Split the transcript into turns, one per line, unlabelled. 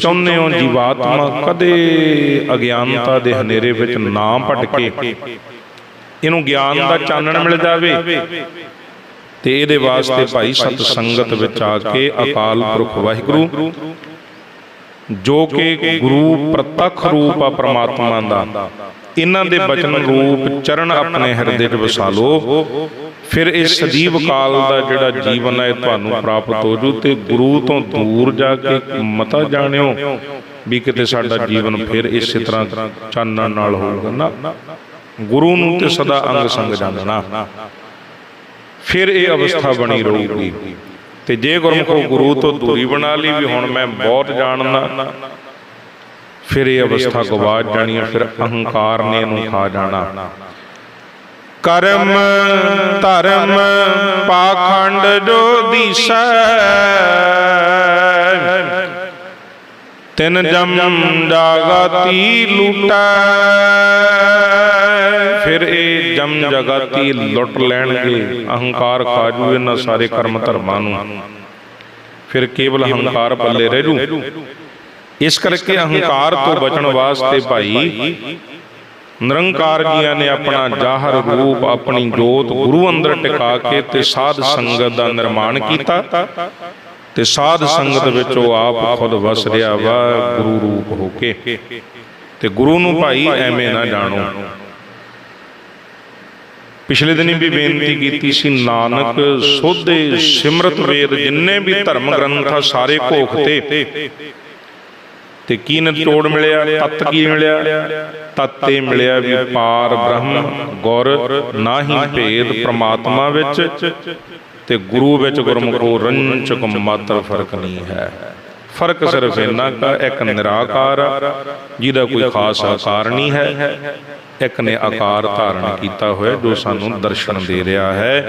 ਚਾਹੁੰਦੇ ਹੋ ਜੀਵਾਤਮਾ? ਕਦੇ ਅਗਿਆਨਤਾ ਦੇ ਹਨੇਰੇ ਵਿੱਚ ਨਾ ਭਟਕੇ। ਇਹਨੂੰ ਗਿਆਨ ਦਾ ਚਾਨਣ ਮਿਲ ਜਾਵੇ। ਤੇ ਇਹਦੇ ਵਾਸਤੇ ਭਾਈ ਸਤ ਸੰਗਤ ਵਿੱਚ ਆ ਕੇ ਅਕਾਲ ਪੁਰਖ ਵਾਹਿਗੁਰੂ ਜੋ ਕਿ ਗੁਰੂ ਪ੍ਰਤੱਖ ਰੂਪ ਆ ਪ੍ਰਮਾਤਮਾ ਦਾ। ਇਹਨਾਂ ਦੇ ਬਚਨ ਰੂਪ ਚਰਨ ਆਪਣੇ ਹਿਰਦੇ 'ਚ ਵਸਾ ਲਓ ਫਿਰ ਇਹ ਸਦੀਵ ਕਾਲ ਦਾ ਜਿਹੜਾ ਜੀਵਨ ਹੈ ਤੁਹਾਨੂੰ ਪ੍ਰਾਪਤ ਹੋ ਜੂ ਤੇ ਗੁਰੂ ਤੋਂ ਦੂਰ ਜਾ ਕੇ ਮਤਾ ਜਾਣਿਓ ਵੀ ਕਿਤੇ ਸਾਡਾ ਜੀਵਨ ਫਿਰ ਇਸੇ ਤਰ੍ਹਾਂ ਚਾਨਣ ਨਾਲ ਹੋਊਗਾ। ਨਾ ਗੁਰੂ ਨੂੰ ਤੇ ਸਦਾ ਅੰਗ ਸੰਗ ਜਾਣਨਾ ਫਿਰ ਇਹ ਅਵਸਥਾ ਬਣੀ ਰਹੂਗੀ। ਤੇ ਜੇ ਗੁਰਮੁਖੋ ਗੁਰੂ ਤੋਂ ਦੂਰੀ ਬਣਾ ਲਈ ਵੀ ਹੁਣ ਮੈਂ ਬਹੁਤ ਜਾਣਦਾ ਫਿਰ ਇਹ ਅਵਸਥਾ ਗਵਾਚ ਜਾਣੀ ਹੈ ਫਿਰ ਅਹੰਕਾਰ ਨੇ ਇਹਨੂੰ ਖਾ ਜਾਣਾ। ਕਰਮ, ਧਰਮ, ਪਾਖੰਡ ਜੋ ਤਿਨ ਜਮ ਜਾਗਤੀ ਲੁਟੈ, ਫਿਰ ਇਹ ਜਮ ਜਗਤੀ ਲੁੱਟ ਲੈਣਗੇ। ਅਹੰਕਾਰ ਖਾਜੂ ਇਹਨਾਂ ਸਾਰੇ ਕਰਮ ਧਰਮਾਂ ਨੂੰ। ਫਿਰ ਕੇਵਲ ਹੰਕਾਰ ਪੱਲੇ ਰਹਿ ਜੂ। ਇਸ ਕਰਕੇ ਅਹੰਕਾਰ ਤੋਂ ਬਚਣ ਵਾਸਤੇ ਭਾਈ ਨਿਰੰਕਾਰ ਜੀਆਂ ਨੇ ਆਪਣਾ ਜ਼ਾਹਰ ਰੂਪ, ਆਪਣੀ ਜੋਤ ਗੁਰੂ ਅੰਦਰ ਟਿਕਾ ਕੇ ਤੇ ਸਾਧ ਸੰਗਤ ਦਾ ਨਿਰਮਾਣ ਕੀਤਾ ਤੇ ਸਾਧ ਸੰਗਤ ਵਿੱਚ ਉਹ ਆਪ ਖੁਦ ਵਸ ਰਿਹਾ ਵਾ ਗੁਰੂ ਰੂਪ ਹੋ ਕੇ। ਤੇ ਗੁਰੂ ਨੂੰ ਭਾਈ ਐਵੇਂ ਨਾ ਜਾਣੋ। ਪਿਛਲੇ ਦਿਨੀ ਵੀ ਬੇਨਤੀ ਕੀਤੀ ਸੀ, ਨਾਨਕ ਸੋਧੇ ਸਿਮਰਤ ਵੇਦ ਜਿੰਨੇ ਵੀ ਧਰਮ ਗ੍ਰੰਥ ਆ, ਸਾਰੇ ਘੋਖ ਤੇ ਕੀ ਨਿਚੋੜ ਮਿਲਿਆ, ਤਤ ਕੀ ਮਿਲਿਆ? ਤਤ ਮਿਲਿਆ ਵੀ ਪਾਰ ਬ੍ਰਹਮ, ਗੁਰ, ਨਾਹੀ ਭੇਦ ਪ੍ਰਮਾਤਮਾ ਵਿੱਚ ਤੇ ਗੁਰੂ ਵਿੱਚ ਗੁਰਮੁਖੋ ਰੰਚਕ ਮਾਤਰ ਫ਼ਰਕ ਨਹੀਂ ਹੈ। ਫ਼ਰਕ ਸਿਰਫ ਇੰਨਾ ਕਾ, ਇੱਕ ਨਿਰਾਕਾਰ, ਜਿਹਦਾ ਕੋਈ ਖਾਸ ਆਕਾਰ ਨਹੀਂ ਹੈ। ਇੱਕ ਨੇ ਆਕਾਰ ਧਾਰਨ ਕੀਤਾ ਹੋਇਆ ਜੋ ਸਾਨੂੰ ਦਰਸ਼ਨ ਦੇ ਰਿਹਾ ਹੈ।